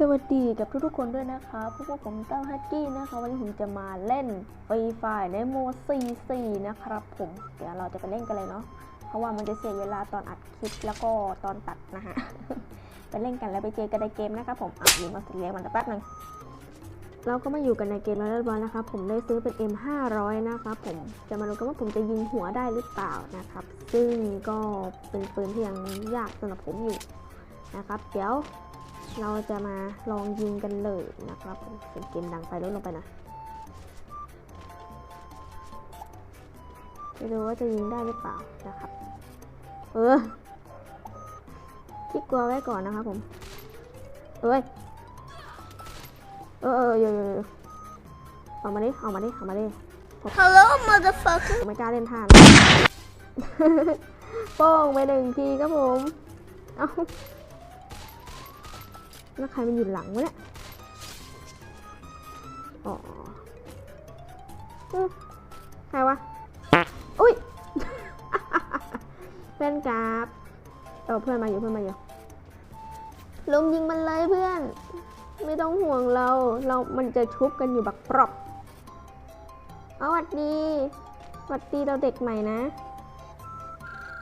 สวัสดีกับทุกๆคนด้วยนะคะ พวกผมเต้าฮักกี้นะคะ วันนี้ผมจะมาเล่นฟรีไฟในโม4-4นะครับผมเดี๋ยวเราจะไปเล่นกันเลยเนาะเพราะว่ามันจะเสียเวลาตอนอัดคลิปแล้วก็ตอนตัดนะฮะไปเล่นกันแล้วไปเจอกันในเกมนะครับผมอะอยู่มาเลี้ยงมันแป๊บหนึงเราก็มาอยู่กันในเกมแล้วเรียบร้อยนะครับผมได้ซื้อเป็น M500 นะครับผมจะมาดูกันว่าผมจะยิงหัวได้หรือเปล่านะครับ ซึ่งก็เป็นปืนที่ยังยากสำหรับผมอยู่นะครับ เดี๋ยว เราจะมาลองยิงกันเลยนะครับเสียงเกมดังไปลดลงไปหนะไม่รู้ว่าจะยิงได้หรือเปล่านะครับ เออคิดกลัวไว้ก่อนนะครับผม เอ้ย เออเออเออเออออกมาดิออกมาดิออกมาดิ Hello, motherfucker. ผมไม่กล้าเล่นท่านะโป้งไปหนึ่งทีครับผม เอ้า แล้วใครมันอยู่หลังวะเนี่ยอ๋ออืมใครวะ อุ้ยเพื่อนกราบเออเพื่อนมาอยู่เพื่อนมาอยู่ลงยิงมันเลยเพื่อน ไม่ต้องห่วงเรา เรามันจะชุบกันอยู่บักปรอบเอาหวัดดีหวัดดีเราเด็กใหม่นะ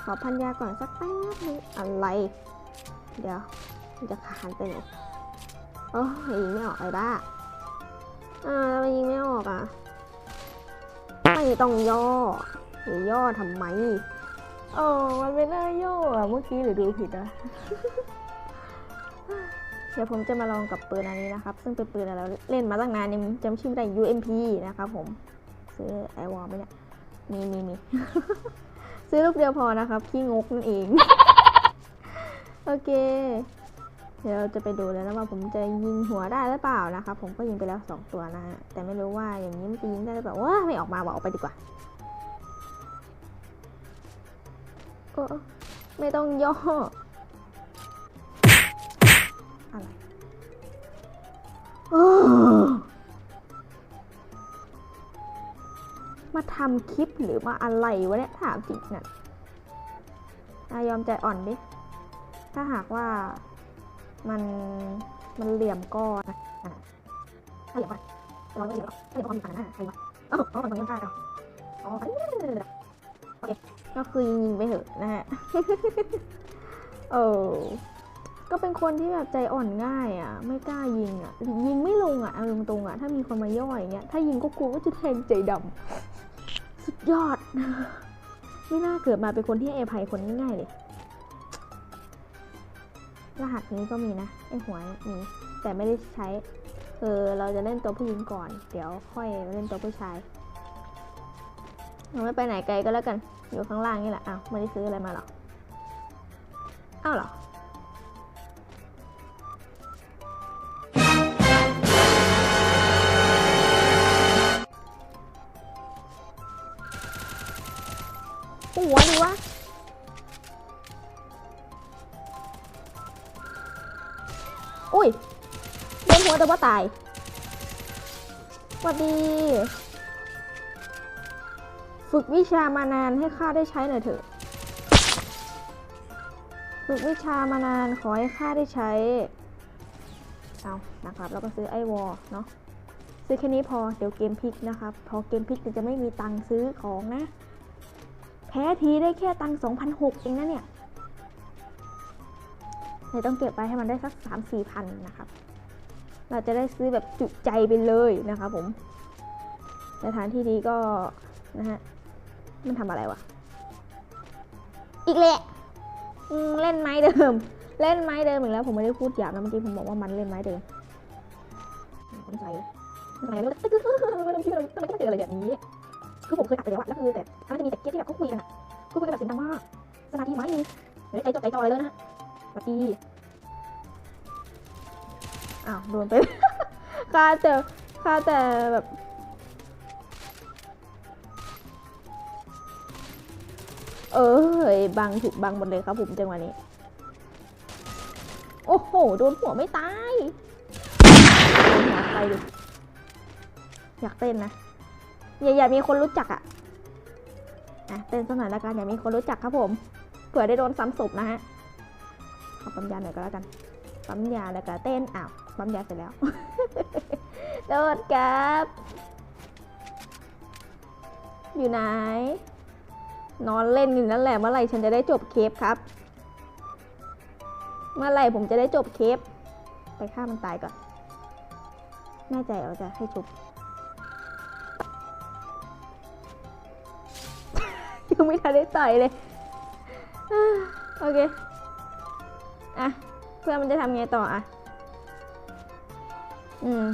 ขอพันยาก่อนสักแป๊บนึงอะไร เดี๋ยว จะขานไปไหนโอ้ยยิงไม่ออกไอ้บ้าอ่าทำไมยิงไม่ออกอะ ไม่ต้องย่อหรือย่อทำไมโอ้มันไม่น่าย่ออะเมื่อกี้หรือดูผิดอะเดี๋ยวผมจะมาลองกับปืนอันนี้นะครับ ซึ่งเป็นปืนอะไรเราเล่นมาตั้งนานยังจำชื่อไม่ได้ UMP นะครับผม ซื้อไอวอลไหมเนี่ย มีมีมีซื้อลูกเดียวพอนะครับ ขี้งกนั่นเอง โอเค เดี๋ยวเราจะไปดูแล้วนะว่าผมจะยิงหัวได้หรือเปล่านะครับผมก็ยิงไปแล้วสองตัวนะแต่ไม่รู้ว่าอย่างนี้มันจะยิงได้หรือเปล่าว้าไม่ออกมาบอกออกไปดีกว่าโอ้ไม่ต้องย่ออะไรโอ้มาทำคลิปหรือมาอะไรวะเนี่ยถามจริงนะอายอมใจอ่อนดิถ้าหากว่า มันมันเหลี่ยมก็นะอะถ้าเหลี่ยมว่าเราไม่เหลี่ยมหรอกถ้าเหลี่ยมก็มีปัญหาใครวะอ๋ออ๋อมันยังฆ่าเราอ๋อโอเคก็คือยิงไปเถอะนะฮะเออก็เป็นคนที่แบบใจอ่อนง่ายอะ ไม่กล้ายิงอะ ยิงไม่ลงอะเอาตรงๆอะ ถ้ามีคนมาย่อยอย่างเงี้ย ถ้ายิงก็กลัวว่าจะแทงใจดำสุดยอด ไม่น่าเกิดมาเป็นคนที่ให้อภัยคนง่ายๆเลย รหัสนี้ก็มีนะไอหัวนี้แต่ไม่ได้ใช้เออเราจะเล่นตัวผู้หญิงก่อน เดี๋ยวค่อยเล่นตัวผู้ชายเราไม่ไปไหนไกลก็แล้วกัน อยู่ข้างล่างนี่แหละอ้าวไม่ได้ซื้ออะไรมาหรออ้าวเหรอ อุ้ยโดนหัวแต่ว่าตายสวัสดี ฝึกวิชามานานให้ข้าได้ใช้หน่อยเถอะ ฝึกวิชามานานขอให้ข้าได้ใช้ เอานะครับ เราก็ซื้อไอวอลเนาะ ซื้อแค่นี้พอ เดี๋ยวเกมพลิกนะครับ พอเกมพลิกจะไม่มีตังค์ซื้อของนะ แพ้ทีได้แค่ตังค์2,006เองนะเนี่ย เลยต้องเก็บไว้ให้มันได้สัก3-4พันนะครับ เราจะได้ซื้อแบบจุใจไปเลยนะครับผมสถานที่นี้ก็นะฮะมันทำอะไรวะ อีกแหละเล่นไม้เดิม เล่นไม้เดิมอีกแล้ว ผมไม่ได้พูดหยาบนะเมื่อกี้ผมบอกว่ามันเล่นไม้เดิมผมใส่เลยใส่แล้วไม่ต้องคิดอะไรทำไมต้องเจออะไรแบบนี้ คือผมเคยอัดไปแล้วอะแล้วคือแต่มันจะมีแต่เกียร์ที่แบบเขาคุยกันอะคุยกันแบบเสียงดังมากสมาธิไม่มีเดี๋ยวใจจดใจจ่อเลยนะฮะ ดีอ้าวโดนไปค่าแต่ค่าแต่แบบเออเฮ้ยบังถูกบังหมดเลยครับผมจังหวะนี้ โอ้โห โดนหัวไม่ตายโดนหัวไปดิ อยากเต้นนะ อย่าอย่ามีคนรู้จักอะอะเต้นสักหน่อยละกันอย่ามีคนรู้จักครับผม เผื่อได้โดนซ้ำศพนะฮะ ขอปั๊มยาหน่อยก็แล้วกัน ปั๊มยาแล้วก็เต้นอ้าวปั๊มยาเสร็จแล้วโดดครับ อยู่ไหน นอนเล่นอยู่นั่นแหละเมื่อไหร่ฉันจะได้จบเคปครับ เมื่อไหร่ผมจะได้จบเคปไปฆ่ามันตายก่อนแน่ใจเอาจะให้ชุบยังไม่ทันได้ต่อยเลย โอเค อะ เพื่อนมันจะทำไงต่ออะ อืม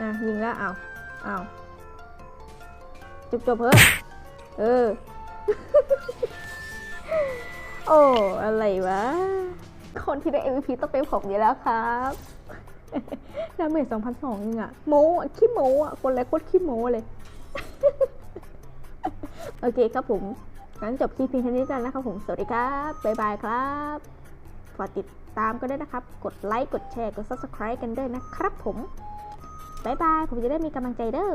อะ ยิงแล้วเอาเอาจบจบเพิ่เออ โอ้ อะไรวะ คนที่ได้ MVP ต้องเป็นผมอยู่แล้วครับดาเมจ2,200เองอะโมอะขี้โมอะคนแรกโคตรขี้โมเลย โอเคครับผมงั้นจบคลิปเพียงเท่านี้กันนะครับผม สวัสดีครับ บ๊ายบายครับ ฝากติด ตามกันด้วยนะครับ กดไลค์ กดแชร์ กด subscribe กันด้วยนะครับผม บ๊ายบาย ผมจะได้มีกำลังใจเด้อ